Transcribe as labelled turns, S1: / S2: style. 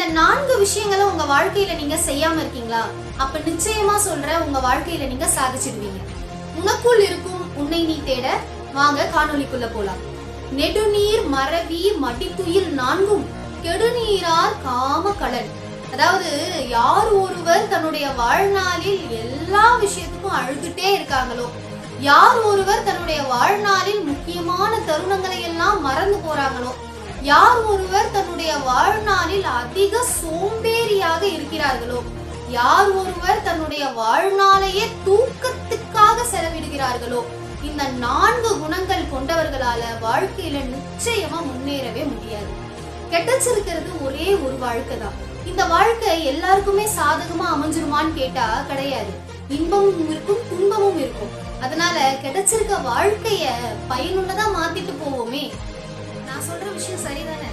S1: இந்த நான்கு விஷயங்களை உங்க வாழ்க்கையில நீங்க செய்யாம இருக்கீங்களா? அப்ப நிச்சயமா சொல்ற உங்க வாழ்க்கையில நீங்க சாதிச்சிடுவீங்க. உனக்குள் இருக்கும் உன்னை நீ தேட வாங்க காணொளிக்குள்ள போலாம். நெடுநீர் மறவி மடித்துயில் நான்கும் கெடுநீரார் காம கலன். அதாவது யார் ஒருவர் தன்னுடைய வாழ்நாளில் எல்லா விஷயத்துக்கும் அழுதுட்டே இருக்காங்களோ யார் ஒருவர் தன்னுடைய வாழ்நாளில் முக்கியமான தருணங்களை எல்லாம் மறந்து போறாங்களோ யார் ஒருவர் தன்னுடைய வாழ்நாளில் அதிக சோம்பேறியாக இருக்கிறார்களோ யார் ஒருவர் தன்னுடைய வாழ்நாளையே தூக்கத்துக்காக செலவிடுகிறார்களோ இந்த நான்கு குணங்கள் கொண்டவர்களால வாழ்க்கையில நிச்சயமா முன்னேறவே முடியாது. கிடைச்சிருக்கிறது ஒரே ஒரு வாழ்க்கை தான். இந்த வாழ்க்கை எல்லாருக்குமே சாதகமா அமைஞ்சிருமான்னு கேட்டா கிடையாது. இன்பமும் இருக்கும் துன்பமும் இருக்கும். அதனால கிடைச்சிருக்க வாழ்க்கைய பயனுள்ளதா சொல்ற விஷயம் சரிதானே?